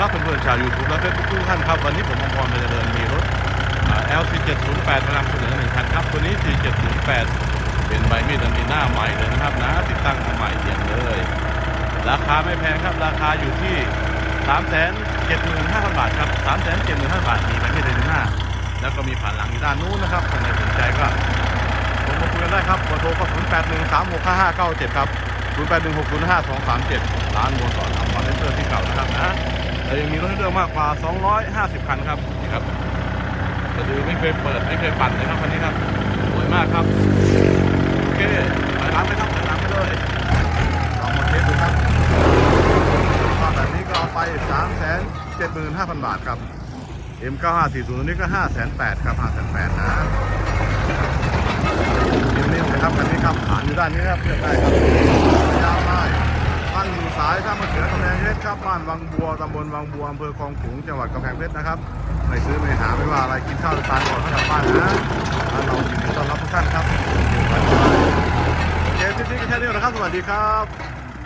ครับเพื่อนๆชาวยูทูบและเฟซบุ๊กทุกท่านครับ วันนี้ผมอมรเจริญมีรถ LC708 กำลังเสนอหนึ่งคันครับ ตัวนี้ 4708 เป็นใบมีดันมีหน้าใหม่เลยนะครับนะ ติดตั้งมาใหม่เอี่ยมเลย ราคาไม่แพงครับ ราคาอยู่ที่ 375,000 บาทครับ 375,000 บาท มีใบมีดมีหน้า แล้วก็มีผ่านหลังอยู่ด้านนู้นนะครับใครสนใจก็โทรมาคุยกันได้ครับเบอร์โทรก็0813655597 ครับ 0816052237 ร้านบัวสอนทำคอนเทนเตอร์ที่เก่านะครับ แต่ยังมีรถให้เลือกมากกว่า 250 คันครับนี่ครับจะดูไม่เคยเปิดไม่เคยปั่นเลยครับคันนี้ครับสวยมากครับ โอเคไปร้านไปครับไปร้านไปเลยลองมาเทสดูครับถ้าแบบนี้ก็เอาไป 375,000 บาทครับ M9540 ตัวนี้ก็508,000ครับ508,000นะนิ่มๆนะครับคันนี้ครับผ่านอยู่ด้านนี้ครับเลือกได้ครับำแพงเพชรครับบ้านวังบัวตำบลวังบัวอำเภอคลองขลุงจังหวัดกำแพงเพชรนะครับไม่ซื้อไม่หาไม่ว่าอะไรกินข้าวทานก่อนข้ากลับบ้านนะร้านเรายินดีต้อนรับทุกท่านครับโอเคคลิปนี้ก็แค่นี้นะครับ สวัสดีครับ